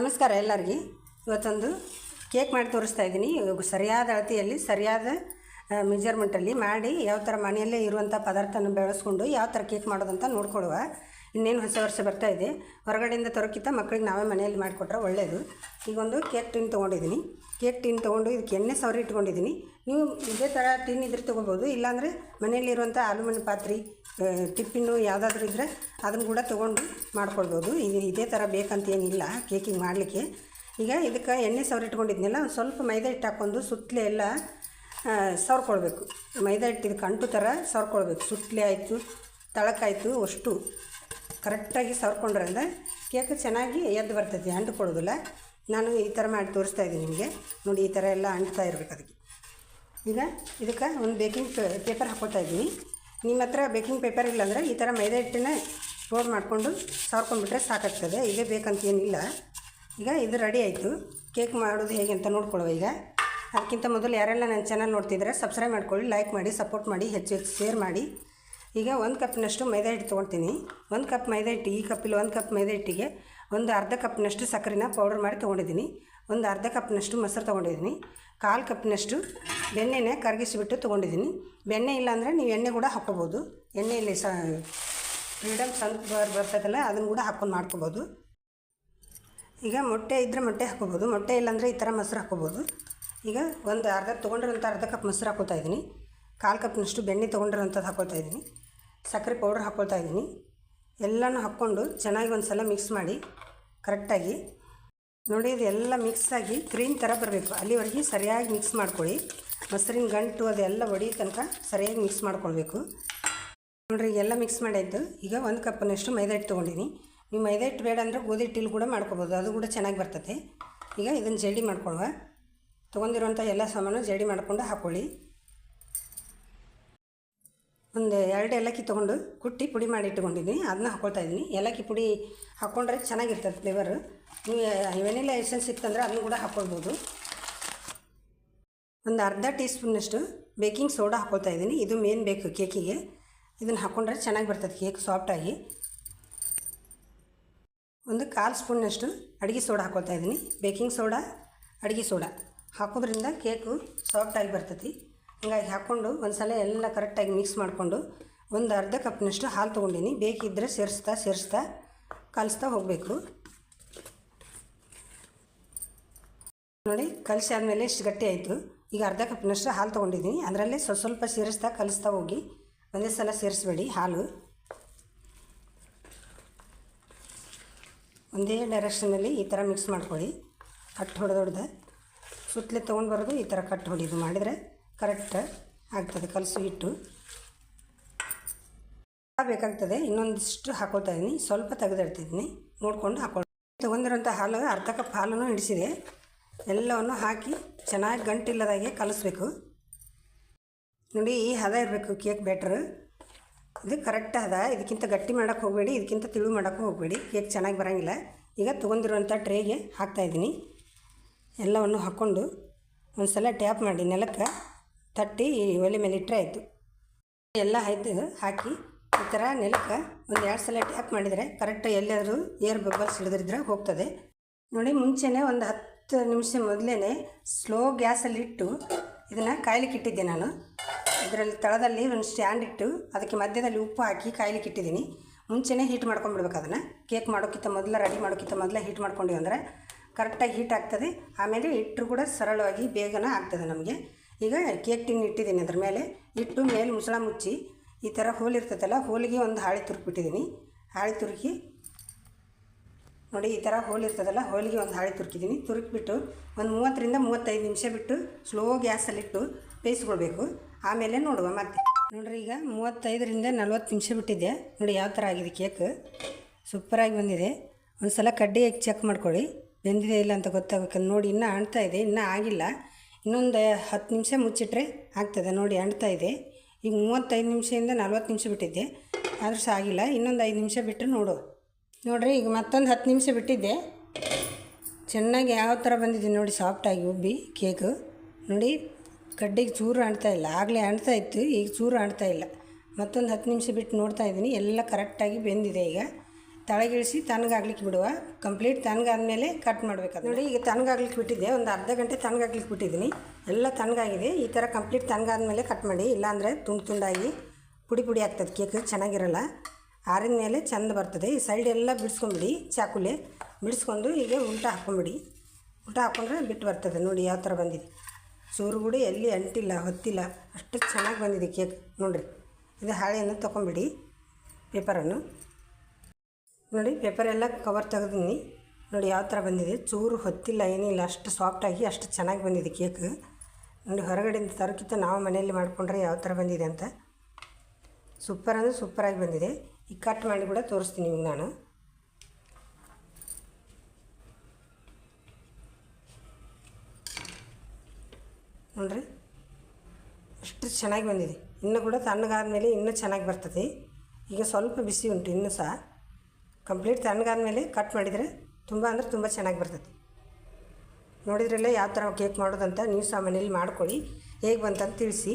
ನಮಸ್ಕಾರ ಎಲ್ಲರಿಗೆ. ಇವತ್ತೊಂದು ಕೇಕ್ ಮಾಡಿ ತೋರಿಸ್ತಾ ಇದ್ದೀನಿ. ಸರಿಯಾದ ಅಳತೆಯಲ್ಲಿ, ಸರಿಯಾದ ಮೆಜರ್ಮೆಂಟಲ್ಲಿ ಮಾಡಿ ಯಾವ ಥರ ಮನೆಯಲ್ಲೇ ಇರುವಂಥ ಪದಾರ್ಥನ ಬೆಳೆಸ್ಕೊಂಡು ಯಾವ ಥರ ಕೇಕ್ ಮಾಡೋದಂತ ನೋಡ್ಕೊಳ್ಳುವ. ಇನ್ನೇನು ಹೊಸ ವರ್ಷ ಬರ್ತಾ ಇದೆ. ಹೊರಗಡೆಯಿಂದ ತರೋಕ್ಕಿಂತ ಮಕ್ಕಳಿಗೆ ನಾವೇ ಮನೆಯಲ್ಲಿ ಮಾಡಿಕೊಟ್ರೆ ಒಳ್ಳೆಯದು ಈಗ ಒಂದು ಕೇಕ್ ಟಿನ್ ತೊಗೊಂಡಿದ್ದೀನಿ. ಕೇಕ್ ಟಿನ್ ತೊಗೊಂಡು ಇದಕ್ಕೆ ಎಣ್ಣೆ ಸವರಿ ಇಟ್ಕೊಂಡಿದ್ದೀನಿ. ನೀವು ಇದೇ ಥರ ಟಿನ್ ಇದ್ರೆ ತೊಗೋಬೋದು ಇಲ್ಲಾಂದರೆ ಮನೆಯಲ್ಲಿರುವಂಥ ಆಲೂಮಿನ ಪಾತ್ರೆ ಟಿಫಿನ್ನು ಯಾವುದಾದ್ರೂ ಇದ್ದರೆ ಅದನ್ನು ಕೂಡ ತೊಗೊಂಡು ಮಾಡ್ಕೊಳ್ಬೋದು. ಇದು ಇದೇ ಥರ ಬೇಕಂತ ಏನಿಲ್ಲ ಕೇಕಿಗೆ ಮಾಡಲಿಕ್ಕೆ. ಈಗ ಇದಕ್ಕೆ ಎಣ್ಣೆ ಸವರಿ ಇಟ್ಕೊಂಡಿದ್ನಲ್ಲ, ಒಂದು ಸ್ವಲ್ಪ ಮೈದಾ ಹಿಟ್ಟು ಹಾಕ್ಕೊಂಡು ಸುತ್ತಲೇ ಎಲ್ಲ ಸವರ್ಕೊಳ್ಬೇಕು. ಮೈದಾ ಹಿಟ್ಟಿದ ಕಂಟು ಥರ ಸವರ್ಕೊಳ್ಬೇಕು. ಸುತ್ತಲೇ ಆಯಿತು, ತಳಕಾಯಿತು ಅಷ್ಟು. ಕರೆಕ್ಟಾಗಿ ಸವರ್ಕೊಂಡ್ರಿಂದ ಕೇಕ್ ಚೆನ್ನಾಗಿ ಎದ್ದು ಬರ್ತೈತಿ ಅಂಟ್ಕೊಳ್ಳೋದಿಲ್ಲ ನಾನು ಈ ಥರ ಮಾಡಿ ತೋರಿಸ್ತಾ ಇದ್ದೀನಿ ನಿಮಗೆ. ನೋಡಿ, ಈ ಥರ ಎಲ್ಲ ಅಂಟ್ತಾ ಇರಬೇಕು ಅದಕ್ಕೆ. ಈಗ ಇದಕ್ಕೆ ಒಂದು ಬೇಕಿಂಗ್ ಪೇಪರ್ ಹಾಕೋತಾ ಇದ್ದೀನಿ. ನಿಮ್ಮ ಹತ್ರ ಬೇಕಿಂಗ್ ಪೇಪರ್ ಇಲ್ಲಾಂದರೆ ಈ ಥರ ಮೈದಾ ಹಿಟ್ಟನ್ನೇ ರೋಲ್ ಮಾಡಿಕೊಂಡು ಸವರ್ಕೊಂಡ್ಬಿಟ್ರೆ ಸಾಕಾಗ್ತದೆ. ಇದೇ ಬೇಕಂತ ಏನಿಲ್ಲ. ಈಗ ಇದು ರೆಡಿ ಆಯಿತು. ಕೇಕ್ ಮಾಡೋದು ಹೇಗೆ ಅಂತ ನೋಡ್ಕೊಳ್ಳುವ ಈಗ. ಅದಕ್ಕಿಂತ ಮೊದಲು ಯಾರೆಲ್ಲ ನನ್ನ ಚಾನಲ್ ನೋಡ್ತಿದ್ರೆ ಸಬ್ಸ್ಕ್ರೈಬ್ ಮಾಡ್ಕೊಳ್ಳಿ, ಲೈಕ್ ಮಾಡಿ, ಸಪೋರ್ಟ್ ಮಾಡಿ, ಹೆಚ್ಚು ಹೆಚ್ಚು ಶೇರ್ ಮಾಡಿ. ಈಗ ಒಂದು ಕಪ್ನಷ್ಟು ಮೈದಾ ಹಿಟ್ಟು ತೊಗೊಳ್ತೀನಿ ಒಂದು ಕಪ್ ಮೈದಾ ಹಿಟ್ಟು, ಈ ಕಪ್ಪಲ್ಲಿ, ಒಂದು ಕಪ್ ಮೈದಾ ಹಿಟ್ಟಿಗೆ ಒಂದು ಅರ್ಧ ಕಪ್ನಷ್ಟು ಸಕ್ಕರೆನ ಪೌಡರ್ ಮಾಡಿ ತೊಗೊಂಡಿದ್ದೀನಿ. ಒಂದು ಅರ್ಧ ಕಪ್ನಷ್ಟು ಮೊಸರು ತೊಗೊಂಡಿದ್ದೀನಿ. ಕಾಲು ಕಪ್ನಷ್ಟು ಬೆಣ್ಣೆನೇ ಕರಗಿಸಿಬಿಟ್ಟು ತೊಗೊಂಡಿದ್ದೀನಿ. ಬೆಣ್ಣೆ ಇಲ್ಲಾಂದರೆ ನೀವು ಎಣ್ಣೆ ಕೂಡ ಹಾಕ್ಕೋಬೋದು. ಎಣ್ಣೆಯಲ್ಲಿ ಸ ಫ್ರೀಡಮ್ ಸನ್ಫ್ಲವರ್ ಬರ್ತದಲ್ಲ ಅದನ್ನು ಕೂಡ ಹಾಕ್ಕೊಂಡು ಮಾಡ್ಕೋಬೋದು. ಈಗ ಮೊಟ್ಟೆ ಇದ್ದರೆ ಮೊಟ್ಟೆ ಹಾಕ್ಕೋಬೋದು. ಮೊಟ್ಟೆ ಇಲ್ಲಾಂದರೆ ಈ ಥರ ಮೊಸರು ಹಾಕ್ಕೋಬೋದು. ಈಗ ಒಂದು ಅರ್ಧ, ತೊಗೊಂಡಿರೋಂಥ ಅರ್ಧ ಕಪ್ ಮೊಸರು ಹಾಕೋತಾ ಇದ್ದೀನಿ. ಕಾಲು ಕಪ್ನಷ್ಟು ಬೆಣ್ಣೆ ತೊಗೊಂಡಿರೋಂಥದ್ದು ಹಾಕೊಳ್ತಾ ಇದ್ದೀನಿ. ಸಕ್ಕರೆ ಪೌಡ್ರ್ ಹಾಕ್ಕೊಳ್ತಾ ಇದ್ದೀನಿ. ಎಲ್ಲನೂ ಹಾಕ್ಕೊಂಡು ಚೆನ್ನಾಗಿ ಒಂದು ಸಲ ಮಿಕ್ಸ್ ಮಾಡಿ ಕರೆಕ್ಟಾಗಿ. ನೋಡಿ, ಇದು ಎಲ್ಲ ಮಿಕ್ಸ್ ಆಗಿ ಕ್ರೀಮ್ ಥರ ಬರಬೇಕು. ಅಲ್ಲಿವರೆಗೆ ಸರಿಯಾಗಿ ಮಿಕ್ಸ್ ಮಾಡ್ಕೊಳ್ಳಿ. ಮೊಸರಿನ ಗಂಟು ಅದೆಲ್ಲ ಒಡೆಯೋ ತನಕ ಸರಿಯಾಗಿ ಮಿಕ್ಸ್ ಮಾಡ್ಕೊಳ್ಬೇಕು. ನೋಡಿರಿ, ಎಲ್ಲ ಮಿಕ್ಸ್ ಮಾಡಿದ್ದು. ಈಗ ಒಂದು ಕಪ್ನಷ್ಟು ಮೈದಾ ಹಿಟ್ಟು ತೊಗೊಂಡಿನಿ ನೀವು ಮೈದಾ ಹಿಟ್ಟು ಬೇಡ ಅಂದರೆ ಗೋಧಿ ಹಿಟ್ಟಿಲ್ ಕೂಡ ಮಾಡ್ಕೊಬೋದು. ಅದು ಕೂಡ ಚೆನ್ನಾಗಿ ಬರ್ತದೆ. ಈಗ ಇದನ್ನು ಜಡಿ ಮಾಡ್ಕೊಳ್ಳುವ. ತೊಗೊಂಡಿರುವಂಥ ಎಲ್ಲ ಸಾಮಾನು ಜಡಿ ಮಾಡಿಕೊಂಡು ಹಾಕ್ಕೊಳ್ಳಿ ಒಂದು ಎರಡು ಏಲಕ್ಕಿ ತೊಗೊಂಡು ಕುಟ್ಟಿ ಪುಡಿ ಮಾಡಿ ಇಟ್ಕೊಂಡಿದ್ದೀನಿ. ಅದನ್ನ ಹಾಕೊಳ್ತಾ ಇದ್ದೀನಿ. ಏಲಕ್ಕಿ ಪುಡಿ ಹಾಕ್ಕೊಂಡ್ರೆ ಚೆನ್ನಾಗಿರ್ತದೆ ಫ್ಲೇವರು ನೀವು ವೆನಿಲಾ ಎಸೆನ್ಸ್ ಇತ್ತಂದ್ರೆ ಅದನ್ನು ಕೂಡ ಹಾಕ್ಕೊಳ್ಬೋದು ಒಂದು ಅರ್ಧ ಟೀ ಸ್ಪೂನ್ನಷ್ಟು ಬೇಕಿಂಗ್ ಸೋಡಾ ಹಾಕೊಳ್ತಾ ಇದ್ದೀನಿ. ಇದು ಮೇನ್ ಬೇಕು ಕೇಕಿಗೆ. ಇದನ್ನು ಹಾಕ್ಕೊಂಡ್ರೆ ಚೆನ್ನಾಗಿ ಬರ್ತದೆ ಕೇಕ್ ಸಾಫ್ಟಾಗಿ ಒಂದು ಕಾಲು ಸ್ಪೂನಷ್ಟು ಅಡುಗೆ ಸೋಡಾ ಹಾಕೊಳ್ತಾ ಇದ್ದೀನಿ. ಬೇಕಿಂಗ್ ಸೋಡಾ, ಅಡುಗೆ ಸೋಡಾ ಹಾಕೋದ್ರಿಂದ ಕೇಕು ಸಾಫ್ಟಾಗಿ ಬರ್ತೈತಿ ಹಂಗಾಗಿ ಹಾಕ್ಕೊಂಡು ಒಂದು ಸಲ ಎಲ್ಲ ಕರೆಕ್ಟಾಗಿ ಮಿಕ್ಸ್ ಮಾಡಿಕೊಂಡು ಒಂದು ಅರ್ಧ ಕಪ್ನಷ್ಟು ಹಾಲು ತೊಗೊಂಡೀನಿ. ಬೇಕಿದ್ದರೆ ಸೇರಿಸ್ತಾ ಸೇರಿಸ್ತಾ ಕಲಿಸ್ತಾ ಹೋಗಬೇಕು. ನೋಡಿ, ಕಲಸಿ ಆದಮೇಲೆ ಇಷ್ಟು ಗಟ್ಟಿ ಆಯಿತು. ಈಗ ಅರ್ಧ ಕಪ್ನಷ್ಟು ಹಾಲು ತೊಗೊಂಡಿದ್ದೀನಿ ಅದರಲ್ಲೇ ಸ್ವಲ್ಪ ಸ್ವಲ್ಪ ಸೇರಿಸ್ತಾ ಕಲಿಸ್ತಾ ಹೋಗಿ. ಒಂದೇ ಸಲ ಸೇರಿಸ್ಬೇಡಿ ಹಾಲು. ಒಂದೇ ಡೈರೆಕ್ಷನಲ್ಲಿ ಈ ಥರ ಮಿಕ್ಸ್ ಮಾಡ್ಕೊಳ್ಳಿ. ಕಟ್ ಹೊಡೆದೊಡ್ದೆ. ಸುತ್ತಲೇ ತೊಗೊಂಡು ಬರೋದು ಈ ಥರ ಕಟ್ ಹೊಡಿದು ಮಾಡಿದರೆ ಕರೆಕ್ಟ್ ಆಗ್ತದೆ, ಕಲಸು ಹಿಟ್ಟು ಬೇಕಾಗ್ತದೆ, ಇನ್ನೊಂದಿಷ್ಟು ಹಾಕೊಳ್ತಾ ಇದ್ದೀನಿ ಸ್ವಲ್ಪ ತೆಗೆದಿಡ್ತಿದ್ದೀನಿ ನೋಡಿಕೊಂಡು ಹಾಕೊಳ್ತೀನಿ ತೊಗೊಂಡಿರೋಂಥ ಹಾಲು ಅರ್ಧ ಕಪ್ ಹಾಲನ್ನು ಹಿಡಿಸಿದೆ. ಎಲ್ಲವನ್ನು ಹಾಕಿ ಚೆನ್ನಾಗಿ ಗಂಟಿಲ್ಲದಾಗೆ ಕಲಿಸ್ಬೇಕು. ನೋಡಿ, ಈ ಹದ ಇರಬೇಕು, ಕೇಕ್ ಬ್ಯಾಟ್ರ್. ಇದು ಕರೆಕ್ಟ್ ಹದ. ಇದಕ್ಕಿಂತ ಗಟ್ಟಿ ಮಾಡೋಕ್ಕೆ ಹೋಗಬೇಡಿ. ಇದಕ್ಕಿಂತ ತಿಳು ಮಾಡೋಕ್ಕೂ ಹೋಗಬೇಡಿ. ಕೇಕ್ ಚೆನ್ನಾಗಿ ಬರೋಂಗಿಲ್ಲ. ಈಗ ತೊಗೊಂಡಿರುವಂಥ ಟ್ರೇಗೆ ಹಾಕ್ತಾಯಿದ್ದೀನಿ ಎಲ್ಲವನ್ನು ಹಾಕ್ಕೊಂಡು ಒಂದು ಸಲ ಟ್ಯಾಪ್ ಮಾಡಿ, ನೆಲಕ್ಕೆ. ತಟ್ಟಿ ಒಲೆ ಮೇಲೆ ಇಟ್ಟರೆ ಆಯಿತು. ಎಲ್ಲ ಹೈದು ಹಾಕಿ ಈ ಥರ ನೆಲಕ್ಕೆ ಒಂದು ಎರಡು ಸಲ ಟ್ಯಾಪ್ ಮಾಡಿದರೆ ಕರೆಕ್ಟ್ ಎಲ್ಲಾದರೂ ಏರ್ ಬಬಲ್ಸ್ ಹಿಡಿದಿದ್ರೆ ಹೋಗ್ತದೆ. ನೋಡಿ, ಮುಂಚೆನೇ ಒಂದು ಹತ್ತು ನಿಮಿಷ ಮೊದಲೇ ಸ್ಲೋ ಗ್ಯಾಸಲ್ಲಿಟ್ಟು ಇದನ್ನು ಕಾಯ್ಲಿಕ್ಕೆ ಇಟ್ಟಿದ್ದೆ ನಾನು. ಇದರಲ್ಲಿ ತಳದಲ್ಲಿ ಒಂದು ಸ್ಟ್ಯಾಂಡ್ ಇಟ್ಟು ಅದಕ್ಕೆ ಮಧ್ಯದಲ್ಲಿ ಉಪ್ಪು ಹಾಕಿ ಕಾಯ್ಲಿಕ್ಕೆ ಇಟ್ಟಿದ್ದೀನಿ. ಮುಂಚೆನೇ ಹೀಟ್ ಮಾಡ್ಕೊಂಡ್ಬಿಡ್ಬೇಕು ಅದನ್ನು. ಕೇಕ್ ಮಾಡೋಕ್ಕಿಂತ ಮೊದಲು, ರೆಡಿ ಮಾಡೋಕ್ಕಿಂತ ಮೊದಲೇ ಹೀಟ್ ಮಾಡ್ಕೊಂಡಿವಿ ಅಂದರೆ ಕರೆಕ್ಟಾಗಿ ಹೀಟ್ ಆಗ್ತದೆ. ಆಮೇಲೆ ಇಟ್ಟರು ಕೂಡ ಸರಳವಾಗಿ ಬೇಗನೆ ಆಗ್ತದೆ ನಮಗೆ. ಈಗ ಕೇಕ್ ಟಿನ್ ಇಟ್ಟಿದ್ದೀನಿ ಅದ್ರ ಮೇಲೆ. ಇಟ್ಟು ಮೇಲೆ ಮುಸಳ ಮುಚ್ಚಿ ಈ ಥರ ಹೋಲ್ ಇರ್ತೈತಲ್ಲ, ಹೋಲಿಗೆ ಒಂದು ಹಾಳೆ ತುರುಕ್ಬಿಟ್ಟಿದ್ದೀನಿ. ಹಾಳೆ ತುರುಕಿ ನೋಡಿ ಈ ಥರ ಹೋಲ್ ಇರ್ತದಲ್ಲ, ಹೋಲಿಗೆ ಒಂದು ಹಾಳೆ ತುರುಕಿದ್ದೀನಿ. ತುರುಕಿಬಿಟ್ಟು ಒಂದು ಮೂವತ್ತರಿಂದ ಮೂವತ್ತೈದು ನಿಮಿಷ ಬಿಟ್ಟು ಸ್ಲೋ ಗ್ಯಾಸಲ್ಲಿಟ್ಟು ಬೇಯಿಸ್ಕೊಳ್ಬೇಕು. ಆಮೇಲೆ ನೋಡುವ ಮತ್ತೆ. ನೋಡ್ರಿ ಈಗ ಮೂವತ್ತೈದರಿಂದ ನಲ್ವತ್ತು ನಿಮಿಷ ಬಿಟ್ಟಿದ್ದೆ ನೋಡಿ ಯಾವ ಥರ ಆಗಿದೆ ಕೇಕ್. ಸೂಪರಾಗಿ ಬಂದಿದೆ. ಒಂದು ಸಲ ಕಡ್ಡಿ ಹಾಕಿ ಚೆಕ್ ಮಾಡ್ಕೊಳ್ಳಿ. ಬೆಂದಿದೆ ಇಲ್ಲ ಅಂತ ಗೊತ್ತಾಗಬೇಕು ನೋಡಿ, ಇನ್ನೂ ಆಣ್ತಾ ಇದೆ, ಇನ್ನೂ ಆಗಿಲ್ಲ. ಇನ್ನೊಂದು ಹತ್ತು ನಿಮಿಷ ಮುಚ್ಚಿಟ್ರೆ ಆಗ್ತದೆ, ನೋಡಿ ಅಂಟ್ತಾ ಇದೆ. ಈಗ ಮೂವತ್ತೈದು ನಿಮಿಷದಿಂದ ನಲ್ವತ್ತು ನಿಮಿಷ ಬಿಟ್ಟಿದ್ದೆ, ಆದರೂ ಸಹ ಆಗಿಲ್ಲ. ಇನ್ನೊಂದು ಐದು ನಿಮಿಷ ಬಿಟ್ಟರೆ ನೋಡು. ನೋಡಿರಿ, ಈಗ ಮತ್ತೊಂದು ಹತ್ತು ನಿಮಿಷ ಬಿಟ್ಟಿದ್ದೆ. ಚೆನ್ನಾಗಿ ಯಾವ ಥರ ಬಂದಿದೆ ನೋಡಿ ಸಾಫ್ಟಾಗಿ ಉಬ್ಬಿ ಕೇಕು ನೋಡಿ, ಕಡ್ಡಿಗೆ ಚೂರು ಅಂಟ್ತಾ ಇಲ್ಲ. ಆಗಲೇ ಅಂಟ್ತಾ ಇತ್ತು, ಈಗ ಚೂರು ಅಂಟ್ತಾ ಇಲ್ಲ. ಮತ್ತೊಂದು ಹತ್ತು ನಿಮಿಷ ಬಿಟ್ಟು ನೋಡ್ತಾ ಇದ್ದೀನಿ. ಎಲ್ಲ ಕರೆಕ್ಟಾಗಿ ಬೆಂದಿದೆ ಈಗ. ತಳಗಿಳಿಸಿ ತಣ್ಣಗಾಗ್ಲಿಕ್ಕೆ ಬಿಡುವ ಕಂಪ್ಲೀಟ್ ತಣ್ಣಗಾದ್ಮೇಲೆ ಕಟ್ ಮಾಡಬೇಕು ನೋಡಿ, ಈಗ ತಣ್ಣಗಾಗ್ಲಿಕ್ಕೆ ಬಿಟ್ಟಿದ್ದೆ, ಒಂದು ಅರ್ಧ ಗಂಟೆ ತಣ್ಣಗಾಗ್ಲಿಕ್ಕೆ ಬಿಟ್ಟಿದ್ದೀನಿ. ಎಲ್ಲ ತಣ್ಣಗಾಗಿದೆ ಈ ಥರ ಕಂಪ್ಲೀಟ್ ತಣ್ಣಗಾದ್ಮೇಲೆ ಕಟ್ ಮಾಡಿ, ಇಲ್ಲಾಂದರೆ ತುಂಡು ತುಂಡಾಗಿ ಪುಡಿ ಪುಡಿ ಆಗ್ತದೆ, ಕೇಕ್ ಚೆನ್ನಾಗಿರಲ್ಲ. ಆರಿದ ಮೇಲೆ ಚೆಂದ ಬರ್ತದೆ, ಈ ಸೈಡ್ ಎಲ್ಲ ಬಿಡಿಸ್ಕೊಂಬಿಡಿ, ಚಾಕುಲೆ. ಬಿಡಿಸ್ಕೊಂಡು ಹೀಗೆ ಉಲ್ಟಾ ಹಾಕ್ಕೊಂಬಿಡಿ. ಉಲ್ಟ ಹಾಕ್ಕೊಂಡ್ರೆ ಬಿಟ್ಟು ಬರ್ತದೆ, ನೋಡಿ ಯಾವ ಥರ ಬಂದಿದೆ. ಚೂರು ಕೂಡ ಎಲ್ಲಿ ಅಂಟಿಲ್ಲ, ಹೊತ್ತಿಲ್ಲ, ಅಷ್ಟು ಚೆನ್ನಾಗಿ ಬಂದಿದೆ ಕೇಕ್, ನೋಡಿರಿ. ಇದು ಹಾಳೆಯನ್ನು ತೊಗೊಂಬಿಡಿ ಪೇಪರನ್ನು ನೋಡಿ ಪೇಪರ್ ಎಲ್ಲ ಕವರ್ ತೆಗೆದೀನಿ ನೋಡಿ, ಯಾವ ಥರ ಬಂದಿದೆ? ಚೂರು ಹೊತ್ತಿಲ್ಲ, ಏನಿಲ್ಲ, ಅಷ್ಟು ಸಾಫ್ಟಾಗಿ ಅಷ್ಟು ಚೆನ್ನಾಗಿ ಬಂದಿದೆ ಕೇಕ್ ನೋಡಿ, ಹೊರಗಡೆಯಿಂದ ತರೋಕ್ಕಿಂತ ನಾವು ಮನೆಯಲ್ಲಿ ಮಾಡಿಕೊಂಡ್ರೆ ಯಾವ ಥರ ಬಂದಿದೆ ಅಂತ. ಸೂಪರ್ ಅಂದರೆ ಸೂಪರಾಗಿ ಬಂದಿದೆ. ಈಗ ಕಟ್ ಮಾಡಿ ಕೂಡ ತೋರಿಸ್ತೀನಿ ನಿಮ್ಗೆ ನಾನು. ನೋಡ್ರಿ, ಅಷ್ಟು ಚೆನ್ನಾಗಿ ಬಂದಿದೆ. ಇನ್ನೂ ಕೂಡ ತಣ್ಣಗಾದ ಮೇಲೆ ಇನ್ನೂ ಚೆನ್ನಾಗಿ ಬರ್ತದೆ. ಈಗ ಸ್ವಲ್ಪ ಬಿಸಿ ಉಂಟು, ಇನ್ನೂ ಸಹ. ಕಂಪ್ಲೀಟ್ ತಣ್ಣಗಾದ್ಮೇಲೆ ಕಟ್ ಮಾಡಿದರೆ ತುಂಬ ಅಂದರೆ ತುಂಬ ಚೆನ್ನಾಗಿ ಬರ್ತದೆ. ನೋಡಿದ್ರಲ್ಲ ಯಾವ ಥರ ಕೇಕ್ ಮಾಡೋದಂತ ನೀವು ಸಹ ಮನೇಲಿ ಮಾಡ್ಕೊಳ್ಳಿ. ಹೇಗೆ ಬಂತಂತ ತಿಳಿಸಿ.